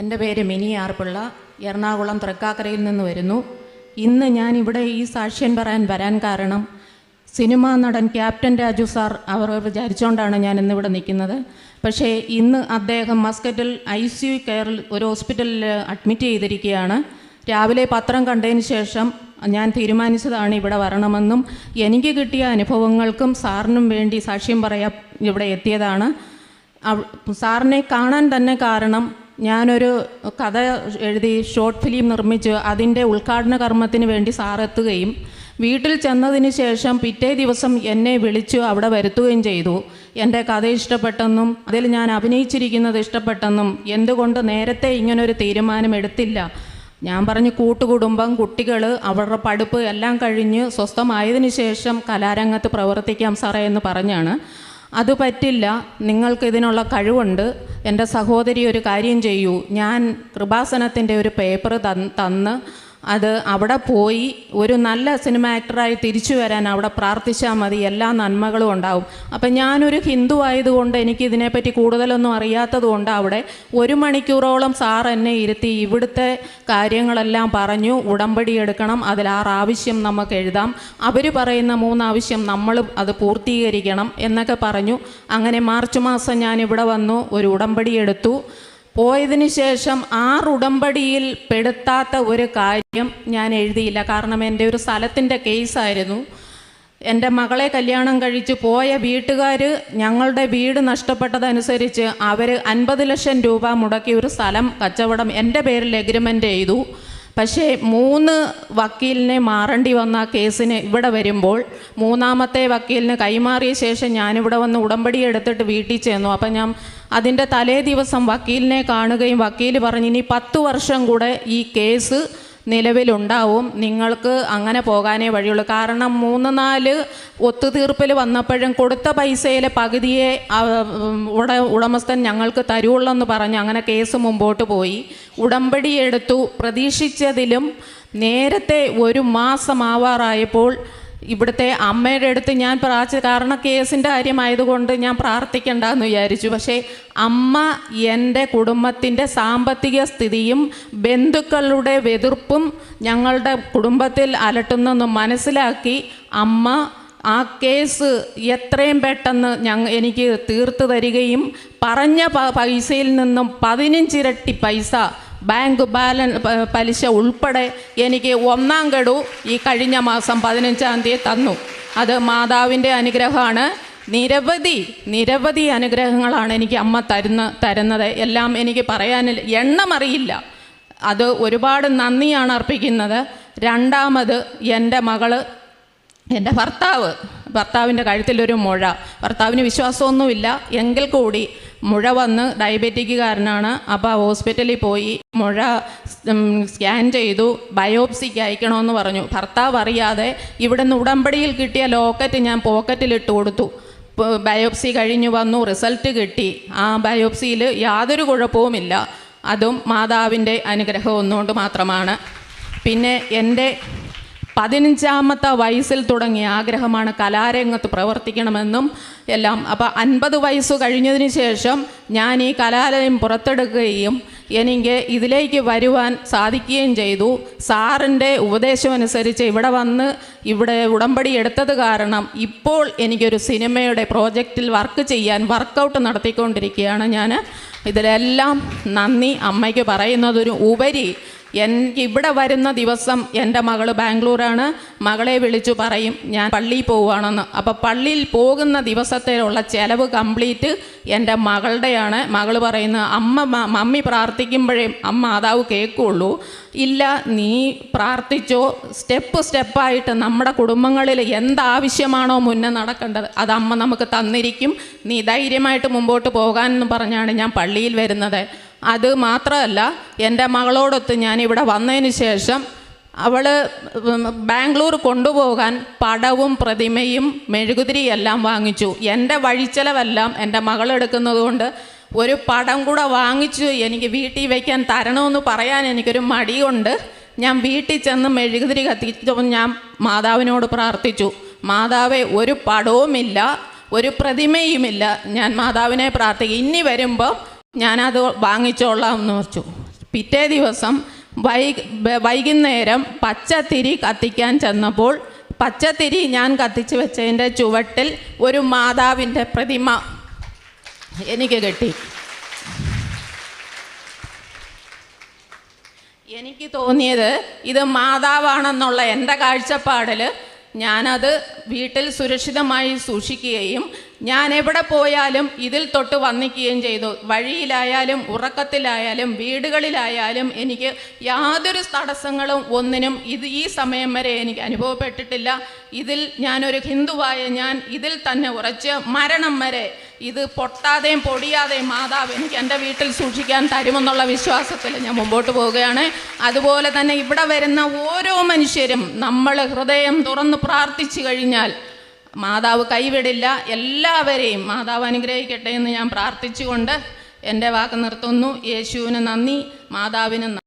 എന്റെ പേര് മിനി ആർപ്പിള്ള. എറണാകുളം തൃക്കാക്കരയിൽ നിന്ന് വരുന്നു. ഇന്ന് ഞാൻ ഇവിടെ ഈ സാക്ഷ്യം പറയാൻ വരാൻ കാരണം സിനിമാ നടൻ ക്യാപ്റ്റൻ രാജു സാർ അവർ വിചാരിച്ചുകൊണ്ടാണ് ഞാൻ ഇന്നിവിടെ നിൽക്കുന്നത്. പക്ഷേ ഇന്ന് അദ്ദേഹം മസ്കറ്റിൽ ഐ സി യു കെയറിൽ ഒരു ഹോസ്പിറ്റലിൽ അഡ്മിറ്റ് ചെയ്തിരിക്കുകയാണ്. രാവിലെ പത്രം കണ്ടതിന് ശേഷം ഞാൻ തീരുമാനിച്ചതാണ് ഇവിടെ വരണമെന്നും എനിക്ക് കിട്ടിയ അനുഭവങ്ങൾക്കും സാറിനും വേണ്ടി സാക്ഷ്യം പറയാൻ ഇവിടെ എത്തിയതാണ്. സാറിനെ കാണാൻ തന്നെ കാരണം ഞാനൊരു കഥ എഴുതി ഷോർട്ട് ഫിലിം നിർമ്മിച്ച് അതിന്റെ ഉദ്ഘാടന കർമ്മത്തിന് വേണ്ടി സാറെത്തുകയും വീട്ടിൽ ചെന്നതിന് ശേഷം പിറ്റേ ദിവസം എന്നെ വിളിച്ചു അവിടെ വരുത്തുകയും ചെയ്തു. എന്റെ കഥ ഇഷ്ടപ്പെട്ടെന്നും അതിൽ ഞാൻ അഭിനയിച്ചിരിക്കുന്നത് ഇഷ്ടപ്പെട്ടെന്നും എന്തുകൊണ്ട് നേരത്തെ ഇങ്ങനൊരു തീരുമാനം എടുത്തില്ല? ഞാൻ പറഞ്ഞു കൂട്ടുകുടുംബം കുട്ടികൾ അവരുടെ പഠിപ്പ് എല്ലാം കഴിഞ്ഞ് സ്വസ്ഥമായതിനു ശേഷം കലാരംഗത്ത് പ്രവർത്തിക്കാം സാറേ എന്ന് പറഞ്ഞാണ്. അത് പറ്റില്ല. നിങ്ങൾക്ക് ഇതിനുള്ള കഴിവുണ്ട്. എന്റെ സഹോദരി ഒരു കാര്യം ചെയ്യൂ. ഞാൻ കൃപാസനത്തിന്റെ ഒരു പേപ്പർ തന്ന് അത് അവിടെ പോയി ഒരു നല്ല സിനിമ ആക്ടറായി തിരിച്ചു വരാൻ അവിടെ പ്രാർത്ഥിച്ചാൽ മതി. എല്ലാ നന്മകളും ഉണ്ടാവും. അപ്പം ഞാനൊരു ഹിന്ദു ആയതുകൊണ്ട് എനിക്ക് ഇതിനെപ്പറ്റി കൂടുതലൊന്നും അറിയാത്തതുകൊണ്ട് അവിടെ ഒരു മണിക്കൂറോളം സാർ എന്നെ ഇരുത്തി ഇവിടുത്തെ കാര്യങ്ങളെല്ലാം പറഞ്ഞു. ഉടമ്പടി എടുക്കണം. അതിൽ ആറ് ആവശ്യം നമുക്ക് എഴുതാം. അവർ പറയുന്ന മൂന്നാവശ്യം നമ്മൾ അത് പൂർത്തീകരിക്കണം എന്നൊക്കെ പറഞ്ഞു. അങ്ങനെ മാർച്ച് മാസം ഞാൻ ഇവിടെ വന്നു. ഒരു ഉടമ്പടി എടുത്തു. പോയതിന് ശേഷം ആറ് ഉടമ്പടിയിൽ പെടുത്താത്ത ഒരു കാര്യം ഞാൻ എഴുതിയില്ല. കാരണം എന്റെ ഒരു സ്ഥലത്തിന്റെ കേസായിരുന്നു. എന്റെ മകളെ കല്യാണം കഴിച്ച് പോയ വീട്ടുകാർ ഞങ്ങളുടെ വീട് നഷ്ടപ്പെട്ടതനുസരിച്ച് അവർ അൻപത് ലക്ഷം രൂപ മുടക്കി ഒരു സ്ഥലം കച്ചവടം എന്റെ പേരിൽ എഗ്രിമെന്റ് ചെയ്തു. പക്ഷേ മൂന്ന് വക്കീലിനെ മാറേണ്ടി വന്ന കേസിന് ഇവിടെ വരുമ്പോൾ മൂന്നാമത്തെ വക്കീലിന് കൈമാറിയ ശേഷം ഞാനിവിടെ വന്ന് ഉടമ്പടി എടുത്തിട്ട് വീട്ടിൽ ചെന്നു. അപ്പം ഞാൻ അതിന്റെ തലേ ദിവസം വക്കീലിനെ കാണുകയും വക്കീൽ പറഞ്ഞു ഇനി പത്ത് വർഷം കൂടെ ഈ കേസ് നിലവിലുണ്ടാവും. നിങ്ങൾക്ക് അങ്ങനെ പോകാനേ വഴിയുള്ളൂ. കാരണം മൂന്ന് നാല് ഒത്തുതീർപ്പിൽ വന്നപ്പോഴും കൊടുത്ത പൈസയിലെ പകുതിയെ ഉട ഉടമസ്ഥൻ ഞങ്ങൾക്ക് തരുവുള്ളെന്ന് പറഞ്ഞ് അങ്ങനെ കേസ് മുമ്പോട്ട് പോയി. ഉടമ്പടി എടുത്തു. പ്രതീക്ഷിച്ചതിലും നേരത്തെ ഒരു മാസം ആവാറായപ്പോൾ ഇവിടുത്തെ അമ്മയുടെ അടുത്ത് ഞാൻ പ്രാർത്ഥിച്ച കാരണം കേസിന്റെ കാര്യമായതുകൊണ്ട് ഞാൻ പ്രാർത്ഥിക്കണ്ടെന്ന് വിചാരിച്ചു. പക്ഷേ അമ്മ എന്റെ കുടുംബത്തിന്റെ സാമ്പത്തിക സ്ഥിതിയും ബന്ധുക്കളുടെ വെതിർപ്പും ഞങ്ങളുടെ കുടുംബത്തിൽ അലട്ടുന്നെന്ന് മനസ്സിലാക്കി അമ്മ ആ കേസ് എത്രയും പെട്ടെന്ന് ഞങ്ങ എനിക്ക് തീർത്തു തരികയും പറഞ്ഞ പൈസയിൽ നിന്നും പതിനഞ്ചിരട്ടി പൈസ ബാങ്ക് ബാലൻ പലിശ ഉൾപ്പെടെ എനിക്ക് ഒന്നാം ഗഡു ഈ കഴിഞ്ഞ മാസം പതിനഞ്ചാം തീയതി തന്നു. അത് മാതാവിന്റെ അനുഗ്രഹമാണ്. നിരവധി നിരവധി അനുഗ്രഹങ്ങളാണ് എനിക്ക് അമ്മ തരുന്ന തരുന്നത്. എല്ലാം എനിക്ക് പറയാനില്ല എണ്ണമറിയില്ല അത് ഒരുപാട് നന്ദിയാണ് അർപ്പിക്കുന്നത്. രണ്ടാമത് എന്റെ മകൾ എന്റെ ഭർത്താവ് ഭർത്താവിന്റെ കഴുത്തിലൊരു മുഴ. ഭർത്താവിന് വിശ്വാസമൊന്നുമില്ല. എങ്കിൽ കൂടി മുഴ വന്ന് ഡയബറ്റിക്കുകാരനാണ്. അപ്പോൾ ഹോസ്പിറ്റലിൽ പോയി മുഴ സ്കാൻ ചെയ്തു ബയോപ്സിക്ക് അയക്കണമെന്ന് പറഞ്ഞു. ഭർത്താവ് അറിയാതെ ഇവിടുന്ന് ഉടമ്പടിയിൽ കിട്ടിയ ലോക്കറ്റ് ഞാൻ പോക്കറ്റിലിട്ട് കൊടുത്തു. ബയോപ്സി കഴിഞ്ഞു വന്നു റിസൾട്ട് കിട്ടി. ആ ബയോപ്സിയിൽ യാതൊരു കുഴപ്പവുമില്ല. അതും മാതാവിന്റെ അനുഗ്രഹം ഒന്നുകൊണ്ട് മാത്രമാണ്. പിന്നെ എന്റെ പതിനഞ്ചാമത്തെ വയസ്സിൽ തുടങ്ങിയ ആഗ്രഹമാണ് കലാരംഗത്ത് പ്രവർത്തിക്കണമെന്നും എല്ലാം. അപ്പോൾ അൻപത് വയസ്സ് കഴിഞ്ഞതിന് ശേഷം ഞാൻ ഈ കലാലയം പുറത്തെടുക്കുകയും എനിക്ക് ഇതിലേക്ക് വരുവാൻ സാധിക്കുകയും ചെയ്തു. സാറിന്റെ ഉപദേശമനുസരിച്ച് ഇവിടെ വന്ന് ഇവിടെ ഉടമ്പടി എടുത്തത് കാരണം ഇപ്പോൾ എനിക്കൊരു സിനിമയുടെ പ്രോജക്റ്റിൽ വർക്ക് ചെയ്യാൻ വർക്കൗട്ട് നടത്തിക്കൊണ്ടിരിക്കുകയാണ് ഞാൻ. ഇതിലെല്ലാം നന്ദി. അമ്മയ്ക്ക് പറയുന്നതൊരു ഉപരി എനിക്ക് ഇവിടെ വരുന്ന ദിവസം എന്റെ മകൾ ബാംഗ്ലൂരാണ്. മകളെ വിളിച്ചു പറയും ഞാൻ പള്ളിയിൽ പോവുകയാണെന്ന്. അപ്പോൾ പള്ളിയിൽ പോകുന്ന ദിവസത്തിലുള്ള ചിലവ് കംപ്ലീറ്റ് എന്റെ മകളുടെയാണ്. മകൾ പറയുന്നത് അമ്മ മമ്മി പ്രാർത്ഥിക്കുമ്പോഴേ അമ്മ മാതാവ് കേൾക്കുള്ളൂ. ഇല്ല നീ പ്രാർത്ഥിച്ചോ. സ്റ്റെപ്പ് സ്റ്റെപ്പായിട്ട് നമ്മുടെ കുടുംബങ്ങളിൽ എന്താവശ്യമാണോ മുന്നേ നടക്കേണ്ടത് അത് അമ്മ നമുക്ക് തന്നിരിക്കും. നീ ധൈര്യമായിട്ട് മുമ്പോട്ട് പോകാനെന്ന് പറഞ്ഞാണ് ഞാൻ പള്ളിയിൽ വരുന്നത്. അത് മാത്രമല്ല എന്റെ മകളോടൊത്ത് ഞാൻ ഇവിടെ വന്നതിന് ശേഷം അവൾ ബാംഗ്ലൂർ കൊണ്ടുപോകാൻ പടവും പ്രതിമയും മെഴുകുതിരിയെല്ലാം വാങ്ങിച്ചു. എന്റെ വഴിച്ചെലവെല്ലാം എന്റെ മകളെടുക്കുന്നത് കൊണ്ട് ഒരു പടം കൂടെ വാങ്ങിച്ചു. എനിക്ക് വീട്ടിൽ വയ്ക്കാൻ തരണമെന്ന് പറയാൻ എനിക്കൊരു മടിയുണ്ട്. ഞാൻ വീട്ടിൽ ചെന്ന് മെഴുകുതിരി കത്തിച്ചപ്പോൾ ഞാൻ മാതാവിനോട് പ്രാർത്ഥിച്ചു. മാതാവെ ഒരു പടവുമില്ല ഒരു പ്രതിമയുമില്ല. ഞാൻ മാതാവിനെ പ്രാർത്ഥിക്കും. ഇനി വരുമ്പോൾ ഞാനത് വാങ്ങിച്ചോളാം എന്ന് വെച്ചു പിറ്റേ ദിവസം വൈ വൈകുന്നേരം പച്ചത്തിരി കത്തിക്കാൻ ചെന്നപ്പോൾ പച്ചത്തിരി ഞാൻ കത്തിച്ച് വെച്ചതിന്റെ ചുവട്ടിൽ ഒരു മാതാവിന്റെ പ്രതിമ എനിക്ക് കിട്ടി. എനിക്ക് തോന്നിയത് ഇത് മാതാവാണെന്നുള്ള എന്റെ കാഴ്ചപ്പാടിൽ ഞാനത് വീട്ടിൽ സുരക്ഷിതമായി സൂക്ഷിക്കുകയും ഞാൻ എവിടെ പോയാലും ഇതിൽ തൊട്ട് വന്നിക്കുകയും ചെയ്തു. വഴിയിലായാലും ഉറക്കത്തിലായാലും വീടുകളിലായാലും എനിക്ക് യാതൊരു തടസ്സങ്ങളും ഒന്നിനും ഇത് ഈ സമയം വരെ എനിക്ക് അനുഭവപ്പെട്ടിട്ടില്ല. ഇതിൽ ഞാനൊരു ഹിന്ദുവായ ഞാൻ ഇതിൽ തന്നെ ഉറച്ച് മരണം വരെ ഇത് പൊട്ടാതെയും പൊടിയാതെയും മാതാവ് എനിക്ക് എന്റെ വീട്ടിൽ സൂക്ഷിക്കാൻ തരുമെന്നുള്ള വിശ്വാസത്തിൽ ഞാൻ മുമ്പോട്ട് പോവുകയാണ്. അതുപോലെ തന്നെ ഇവിടെ വരുന്ന ഓരോ മനുഷ്യരും നമ്മൾ ഹൃദയം തുറന്ന് പ്രാർത്ഥിച്ചു കഴിഞ്ഞാൽ മാതാവ് കൈവിടില്ല എല്ലാവരെയും മാതാവ് അനുഗ്രഹിക്കട്ടെ എന്ന് ഞാൻ പ്രാർത്ഥിച്ചുകൊണ്ട് എന്റെ വാക്ക് നിർത്തുന്നു. യേശുവിന് നന്ദി മാതാവിന്